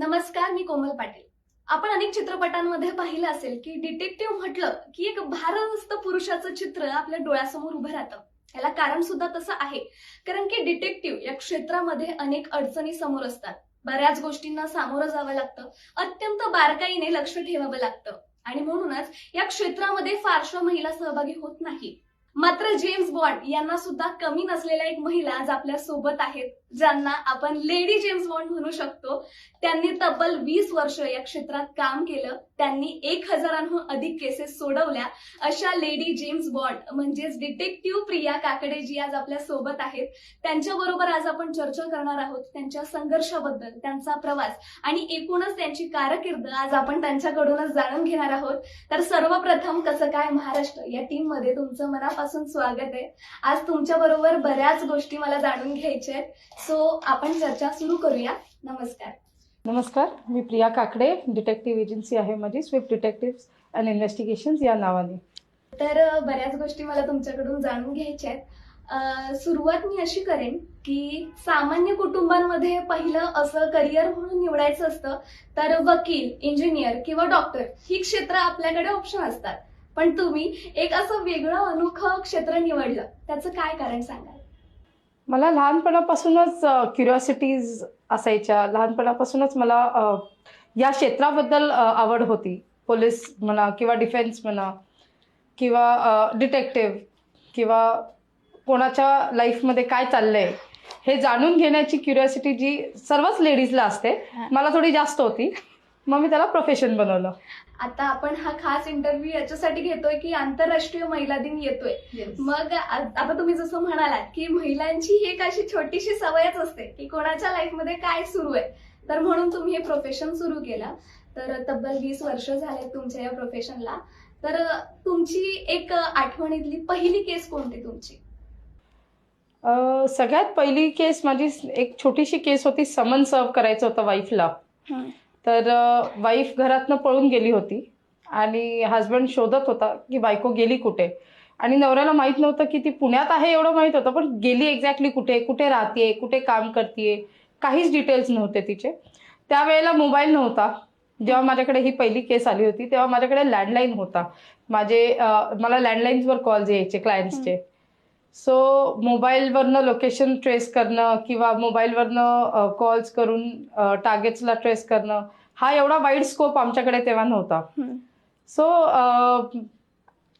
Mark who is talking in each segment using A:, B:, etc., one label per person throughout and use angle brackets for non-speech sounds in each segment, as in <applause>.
A: नमस्कार मी कोमल पाटील. आपण अनेक चित्रपटांमध्ये पाहिलं असेल की डिटेक्टिव्ह म्हटलं की एक भारदस्त पुरुषाचं चित्र आपल्या डोळ्यासमोर उभं राहतं. याला कारण सुद्धा तसं आहे. कारण की डिटेक्टिव्ह या क्षेत्रामध्ये अनेक अडचणी समोर असतात. बऱ्याच गोष्टींना सामोरं जावं लागतं. अत्यंत बारकाईने लक्ष ठेवावं लागतं. आणि म्हणूनच या क्षेत्रामध्ये फारशा महिला सहभागी होत नाही. मात्र जेम्स बॉन्ड यांना सुद्धा कमी नसलेल्या एक महिला आज आपल्यासोबत आहेत ज्यांना आपण लेडी जेम्स बॉन्ड म्हणू शकतो. त्यांनी तब्बल वीस वर्ष या क्षेत्रात काम केलं. त्यांनी एक हजारांहून अधिक केसेस सोडवल्या. अशा लेडी जेम्स बॉन्ड म्हणजेच डिटेक्टिव्ह प्रिया काकडे जी आज आपल्यासोबत आहेत. त्यांच्या बरोबर आज आपण चर्चा करणार आहोत त्यांच्या संघर्षाबद्दल त्यांचा प्रवास आणि एकूणच त्यांची कारकीर्द आज आपण त्यांच्याकडूनच जाणून घेणार आहोत. तर सर्वप्रथम कसं काय महाराष्ट्र या टीममध्ये तुमचं मनापासून स्वागत आहे. आज तुमच्या बरोबर बऱ्याच गोष्टी मला जाणून घ्यायच्या आहेत. सो आपण चर्चा सुरू करूया. नमस्कार.
B: नमस्कार मी प्रिया काकडे डिटेक्टिव्ह एजन्सी आहे माझी स्विफ्ट डिटेक्टिव्ह अँड इन्व्हेस्टिगेशन्स या नावाने.
A: तर बऱ्याच गोष्टी मला तुमच्याकडून जाणून घ्यायच्या आहेत. सुरुवात मी अशी करेन की सामान्य कुटुंबांमध्ये पहिलं असं करिअर म्हणून निवडायचं असतं तर वकील इंजिनियर किंवा डॉक्टर ही क्षेत्र आपल्याकडे ऑप्शन असतात. पण तुम्ही एक असं वेगळं अनोखं क्षेत्र निवडलं त्याचं काय कारण सांगाल?
B: मला लहानपणापासूनच क्युरिओसिटीज असायच्या. लहानपणापासूनच मला या क्षेत्राबद्दल आवड होती. पोलीस म्हणा किंवा डिफेन्स म्हणा किंवा डिटेक्टिव्ह किंवा कोणाच्या लाईफमध्ये काय चाललंय हे जाणून घेण्याची क्युरिओसिटी जी सर्वच लेडीजला असते मला थोडी जास्त होती. मग मी त्याला प्रोफेशन बनवलं.
A: आता आपण हा खास इंटरव्ह्यू याच्यासाठी घेतोय की आंतरराष्ट्रीय महिला दिन येतोय. मग आ- आता तुम्ही जसं म्हणालात की महिलांची ही एक अशी छोटीशी सवयच असते की कोणाच्या लाईफमध्ये काय सुरू आहे. तर म्हणून तुम्ही हे प्रोफेशन सुरू केलं. तर तब्बल वीस वर्ष झाले तुमच्या या प्रोफेशनला तर तुमची एक आठवणीतली पहिली केस कोणती तुमची?
B: सगळ्यात पहिली केस माझी एक छोटीशी केस होती समन सर्व करायचं होतं वाईफला तर वाईफ घरातनं पळून गेली होती आणि हस्बंड शोधत होता की बायको गेली कुठे? आणि नवऱ्याला माहीत नव्हतं की ती पुण्यात आहे एवढं माहीत होतं पण गेली एक्झॅक्टली कुठे? कुठे राहतीये? कुठे काम करतीये? काहीच डिटेल्स नव्हते तिचे. त्यावेळेला मोबाईल नव्हता. जेव्हा माझ्याकडे ही पहिली केस आली होती तेव्हा माझ्याकडे लँडलाईन होता. माझे मला लँडलाईन्सवर कॉल्स यायचे क्लायंट्सचे सो मोबाईलवरनं लोकेशन ट्रेस करणं किंवा मोबाईलवरनं कॉल्स करून टार्गेट्सला ट्रेस करणं हा एवढा वाईड स्कोप आमच्याकडे तेव्हा नव्हता. सो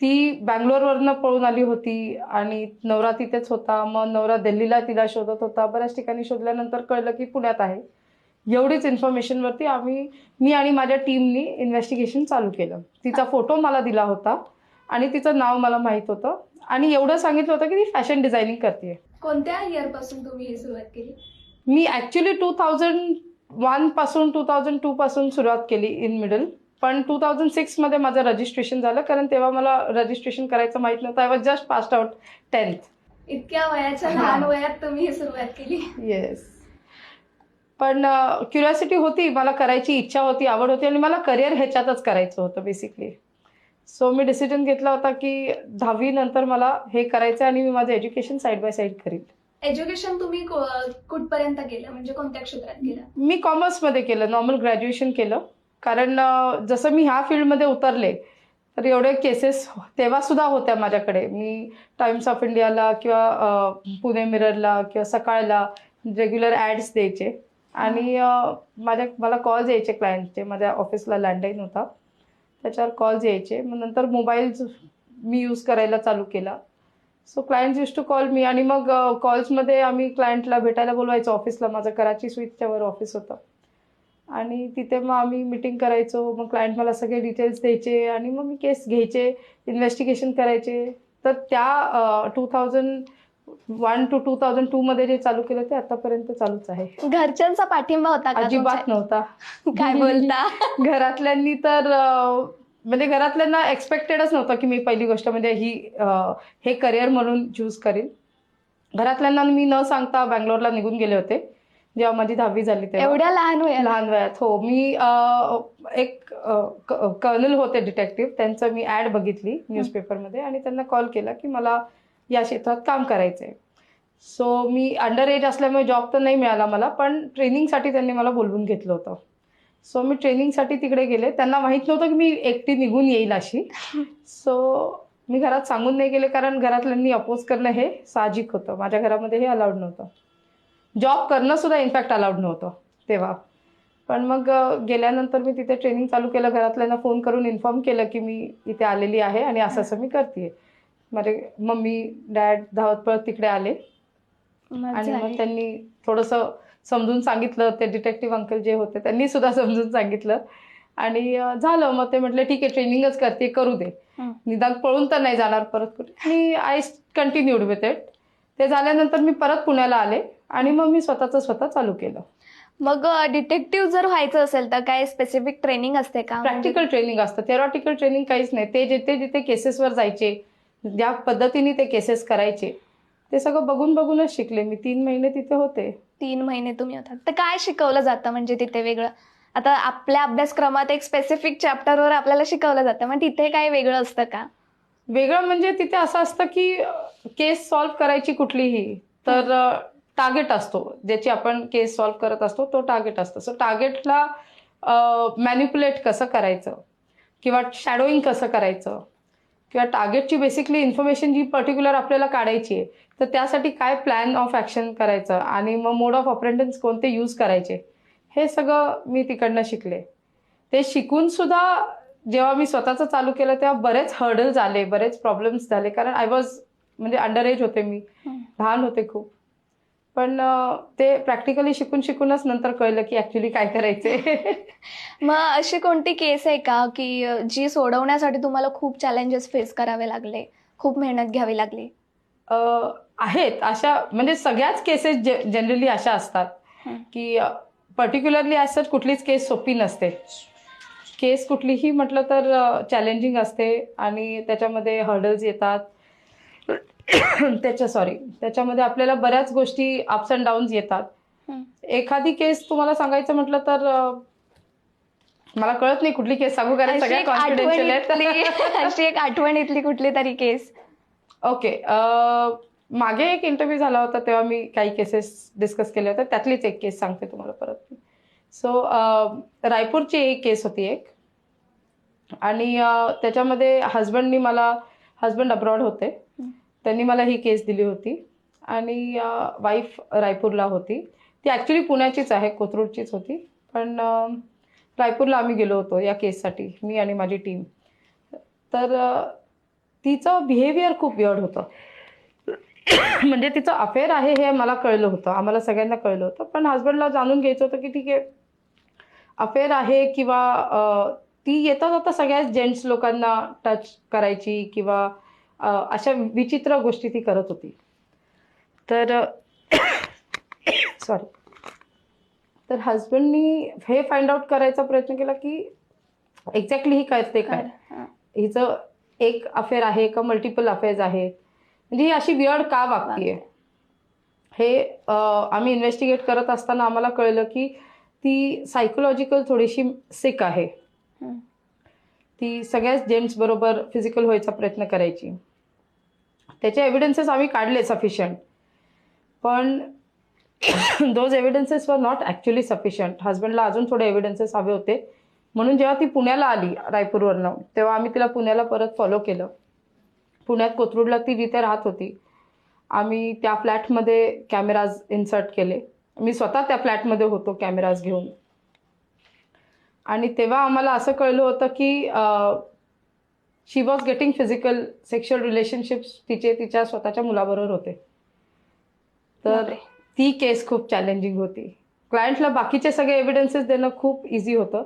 B: ती बँगलोरवरनं पळून आली होती आणि नवरा तिथेच होता. मग नवरा दिल्लीला तिला शोधत होता. बऱ्याच ठिकाणी शोधल्यानंतर कळलं की पुण्यात आहे. एवढीच इन्फॉर्मेशनवरती आम्ही मी आणि माझ्या टीमनी इन्व्हेस्टिगेशन चालू केलं. तिचा फोटो मला दिला होता. आणि तिचं नाव मला माहीत होतं. आणि एवढं सांगितलं होतं की ती फॅशन डिझायनिंग करते
A: कोणत्या इयरपासून तुम्ही ही सुरुवात केली?
B: मी ॲक्च्युली टू थाउजंड वनपासून टू थाउजंड टू पासून सुरुवात केली इन मिडल पण टू थाउजंड सिक्समध्ये माझं रजिस्ट्रेशन झालं कारण तेव्हा मला रजिस्ट्रेशन करायचं माहीत नव्हतं. I was just passed out tenth
A: इतक्या वयाच्या लहान वयात तुम्ही ही सुरुवात केली.
B: येस पण क्युरियोसिटी होती मला करायची इच्छा होती आवड होती आणि मला करिअर ह्याच्यातच करायचं होतं बेसिकली सो मी डिसिजन घेतला होता की दहावी नंतर मला हे करायचं आणि मी माझं एज्युकेशन साईड बाय साईड करीन.
A: एज्युकेशन तुम्ही कुठपर्यंत केलं? म्हणजे कोणत्या क्षेत्रात केलं?
B: मी कॉमर्समध्ये केलं नॉर्मल ग्रॅज्युएशन केलं. कारण जसं मी ह्या फील्डमध्ये उतरले तर एवढे केसेस तेव्हा सुद्धा होत्या माझ्याकडे. मी टाइम्स ऑफ इंडियाला किंवा पुणे मिररला किंवा सकाळला रेग्युलर ॲड्स द्यायचे. आणि माझ्या मला कॉल्स यायचे क्लायंटचे माझ्या ऑफिसला लँडलाईन होता. त्याच्यावर कॉल्स यायचे. मग नंतर मोबाईल मी यूज करायला चालू केला. So client use to call me आणि मग कॉल्समध्ये आम्ही क्लायंटला भेटायला बोलवायचो. ऑफिसला माझं कराची स्विचच्यावर ऑफिस होतं. आणि तिथे मग आम्ही मिटिंग करायचो. मग क्लायंट मला सगळे डिटेल्स द्यायचे आणि मग मी केस घ्यायचे इन्व्हेस्टिगेशन करायचे. तर त्या two thousand one two two thousand टूमध्ये जे चालू केलं ते आतापर्यंत चालूच आहे.
A: घरच्यांचा पाठिंबा होता का
B: अजिबात नव्हता? <laughs>
A: काय बोलता? <laughs>
B: घरातल्यांनी तर अं, म्हणजे घरातल्यांना एक्सपेक्टेडच नव्हतं की मी पहिली गोष्ट म्हणजे ही अं, हे करिअर म्हणून चूज करीन. घरातल्यांना मी न सांगता बँगलोरला निघून गेले होते. जेव्हा माझी दहावी झाली तेव्हा.
A: एवढ्या लहान वयात?
B: लहान वयात हो. मी अं, एक कर्नल होते डिटेक्टिव्ह त्यांचं मी ॲड बघितली न्यूजपेपरमध्ये आणि त्यांना कॉल केला की मला या क्षेत्रात काम करायचं आहे सो मी अंडर एज असल्यामुळे जॉब तर नाही मिळाला मला पण ट्रेनिंगसाठी त्यांनी मला बोलवून घेतलं होतं. सो मी ट्रेनिंगसाठी तिकडे गेले. त्यांना माहीत नव्हतं की मी एकटी निघून येईल अशी. सो मी घरात सांगून नाही गेले कारण घरातल्यांनी अपोज करणं हे साहजिक होतं. माझ्या घरामध्ये हे अलाउड नव्हतं. जॉब करणं सुद्धा इनफॅक्ट अलाउड नव्हतं तेव्हा. पण मग गेल्यानंतर मी तिथे ट्रेनिंग चालू केलं. घरातल्यांना फोन करून इन्फॉर्म केलं की मी इथे आलेली आहे आणि असं असं मी करते माझे मम्मी डॅड धावत पळत तिकडे आले. आणि मग. त्यांनी थोडंसं समजून सांगितलं ते डिटेक्टिव्ह अंकल जे होते त्यांनी सुद्धा <laughs> समजून सांगितलं. आणि झालं. मग ते म्हटले ठीक आहे ट्रेनिंगच करते करू दे. निदान पळून तर नाही जाणार परत कुठे. आणि आय कंटिन्यूड विथ इट ते झाल्यानंतर मी परत पुण्याला आले आणि मग मी स्वतःचं स्वतः चालू केलं.
A: मग डिटेक्टिव्ह जर व्हायचं असेल तर काय स्पेसिफिक ट्रेनिंग असते का?
B: प्रॅक्टिकल ट्रेनिंग असतं. थेरॉटिकल ट्रेनिंग काहीच नाही. ते जिथे जिथे केसेसवर जायचे ज्या पद्धतीने ते केसेस करायचे ते सगळं बघून बघूनच शिकले. मी तीन महिने तिथे होते.
A: तीन महिने तुम्ही होतात तर काय शिकवलं जातं म्हणजे तिथे वेगळं? आता आपल्या अभ्यासक्रमात एक स्पेसिफिक चॅप्टरवर आपल्याला शिकवलं जातं मग तिथे काय वेगळं असतं का?
B: वेगळं म्हणजे तिथे असं असतं की केस सॉल्व्ह करायची कुठलीही तर टार्गेट असतो. ज्याची आपण केस सॉल्व्ह करत असतो तो टार्गेट असतो. सो टार्गेटला मॅन्युपुलेट कसं करायचं? किंवा शॅडोईंग कसं करायचं? किंवा टार्गेटची बेसिकली इन्फॉर्मेशन जी पर्टिक्युलर आपल्याला काढायची आहे तर त्यासाठी काय प्लॅन ऑफ ॲक्शन करायचं? आणि मग मोड ऑफ ऑपरेटन्स कोणते यूज करायचे? हे सगळं मी तिकडनं शिकले. ते शिकून सुद्धा जेव्हा मी स्वतःचं चालू केलं तेव्हा बरेच हर्डल्स आले बरेच प्रॉब्लेम्स झाले. कारण आय वॉज म्हणजे अंडर एज होते मी. लहान होते खूप. पण ते प्रॅक्टिकली शिकून शिकूनच नंतर कळलं की ऍक्च्युली काय करायचे <laughs>
A: मग अशी कोणती केस आहे का की जी सोडवण्यासाठी तुम्हाला खूप चॅलेंजेस फेस करावे लागले खूप मेहनत घ्यावी लागली?
B: आहेत. अशा म्हणजे सगळ्याच केसेस जनरली अशा असतात. की पर्टिक्युलरली असं कुठलीच केस सोपी नसते. केस कुठलीही म्हटलं तर चॅलेंजिंग असते आणि त्याच्यामध्ये हर्डल्स येतात. <coughs> त्याच्या सॉरी त्याच्यामध्ये आपल्याला बऱ्याच गोष्टी अप्स अँड डाऊन्स येतात. एखादी केस तुम्हाला सांगायचं म्हटलं तर मला कळत नाही कुठली केस सांगू कारण सगळ्या
A: एक
B: कॉन्फिडेन्शियल
A: आठवणीतली
B: आहेत <laughs>
A: अशी एक आठवणीतली कुठली तरी केस
B: ओके. मागे एक इंटरव्ह्यू झाला होता तेव्हा मी काही केसेस डिस्कस केले होते. त्यातलीच एक केस सांगते तुम्हाला परत सो रायपूरची एक केस होती एक. आणि त्याच्यामध्ये हजबंडनी मला हजबंड अब्रॉड होते. त्यांनी मला ही केस दिली होती. आणि वाईफ रायपूरला होती. ती ॲक्च्युली पुण्याचीच आहे कोथरूडचीच होती. पण रायपूरला आम्ही गेलो होतो या केससाठी मी आणि माझी टीम तर तिचं बिहेवियर खूप विअर्ड होतं. <coughs> म्हणजे तिचं अफेअर आहे हे मला कळलं होतं. आम्हाला सगळ्यांना कळलं होतं. पण हस्बंडला जाणून घ्यायचं होतं की ठीक आहे अफेअर आहे किंवा ती येतात आता सगळ्याच जेंट्स लोकांना टच करायची किंवा अशा विचित्र गोष्टी ती करत होती. तर सॉरी तर हस्बंडनी हे फाइंड आउट करायचा प्रयत्न केला की एक्झॅक्टली ही करते काय. हिचं एक अफेअर आहे का? मल्टिपल अफेअर्स आहेत. म्हणजे ही अशी विअर्ड का वागतीये? हे आम्ही इन्व्हेस्टिगेट करत असताना आम्हाला कळलं की ती सायकोलॉजिकल थोडीशी सिक आहे. ती सगळ्याच जेंट्स बरोबर फिजिकल व्हायचा प्रयत्न करायची. त्याचे एव्हिडन्सेस आम्ही काढले सफिशियंट पण दोज एव्हिडन्सेस वर नॉट ॲक्च्युली सफिशियंट हस्बंडला अजून थोडे एव्हिडन्सेस हवे होते. म्हणून जेव्हा ती पुण्याला आली रायपूरवरनं तेव्हा आम्ही तिला पुण्याला परत फॉलो केलं. पुण्यात कोथरूडला ती जिथे राहत होती. आम्ही त्या फ्लॅटमध्ये कॅमेराज इन्सर्ट केले. मी स्वतः त्या फ्लॅटमध्ये होतो कॅमेराज घेऊन. आणि तेव्हा आम्हाला असं कळलं होतं की she was getting physical sexual relationships तिचे तिच्या स्वतःच्या मुलाबरोबर होते. तर. ती केस खूप चॅलेंजिंग होती. क्लायंटला बाकीचे सगळे एव्हिडन्सेस देणं खूप इझी होतं.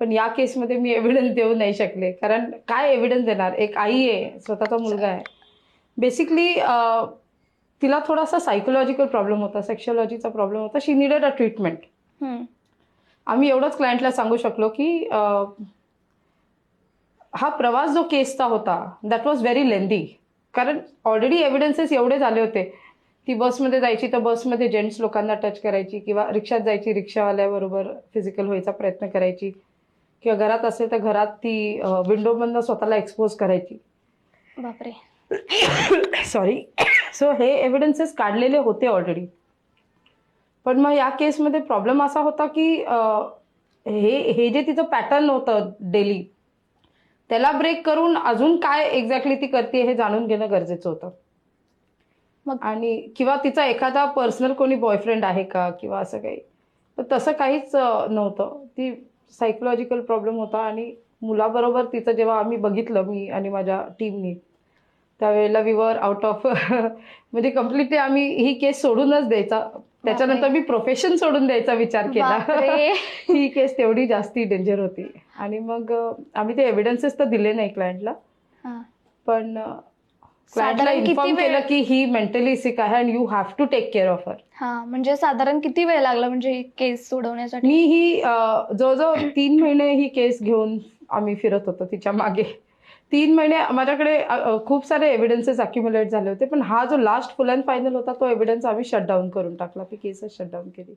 B: पण या केसमध्ये मी एव्हिडन्स देऊ नाही शकले. कारण काय एव्हिडन्स देणार? एक आई आहे स्वतःचा मुलगा आहे. बेसिकली तिला थोडासा सायकोलॉजिकल प्रॉब्लेम होता सेक्शुअलॉजीचा प्रॉब्लेम होता. She needed a treatment. आम्ही एवढंच क्लायंटला सांगू शकलो की हा प्रवास जो केसचा होता दॅट वॉज व्हेरी लेंदी कारण ऑलरेडी एव्हिडन्सेस एवढे झाले होते. ती बसमध्ये जायची तर बसमध्ये जेंट्स लोकांना टच करायची किंवा रिक्षात जायची रिक्षावाल्याबरोबर फिजिकल व्हायचा प्रयत्न करायची. किंवा घरात असेल तर घरात ती विंडोमधनं स्वतःला एक्सपोज करायची.
A: बापरे.
B: सॉरी सो हे एव्हिडन्सेस काढलेले होते ऑलरेडी पण मग या केसमध्ये प्रॉब्लेम असा होता की हे हे जे तिचं पॅटर्न होतं डेली त्याला ब्रेक करून अजून काय एक्झॅक्टली ती करते हे जाणून घेणं गरजेचं होतं.
C: मग-
B: आणि किंवा तिचा एखादा पर्सनल कोणी बॉयफ्रेंड आहे का? किंवा असं काही. तर तसं काहीच नव्हतं. ती सायकोलॉजिकल प्रॉब्लेम होता आणि मुलाबरोबर तिचं जेव्हा आम्ही बघितलं मी आणि माझ्या टीमनी त्यावेळेला विवर आउट ऑफ म्हणजे कम्प्लिटली आम्ही ही केस सोडूनच द्यायचा. त्याच्यानंतर मी प्रोफेशन सोडून द्यायचा विचार केला. <laughs> ही केस तेवढी जास्ती डेंजर होती. आणि मग आम्ही ते एव्हिडन्सेस तर दिले नाही क्लायंटला. पण क्लायंटला इन्फॉर्म
C: वेळ-
B: केलं की ही मेंटली सिक आहे and you have to take care of her
C: हा म्हणजे साधारण किती वेळ लागला म्हणजे ही केस सोडवण्यासाठी?
B: मी ही जवळजवळ तीन महिने ही केस घेऊन आम्ही फिरत होतो तिच्यामागे. तीन महिने माझ्याकडे खूप सारे एव्हिडन्सेस अक्युम्युलेट झाले होते पण हा जो लास्ट फुल अँड फायनल होता तो एव्हिडन्स आम्ही शटडाऊन करून टाकला ती केसच शटडाऊन केली.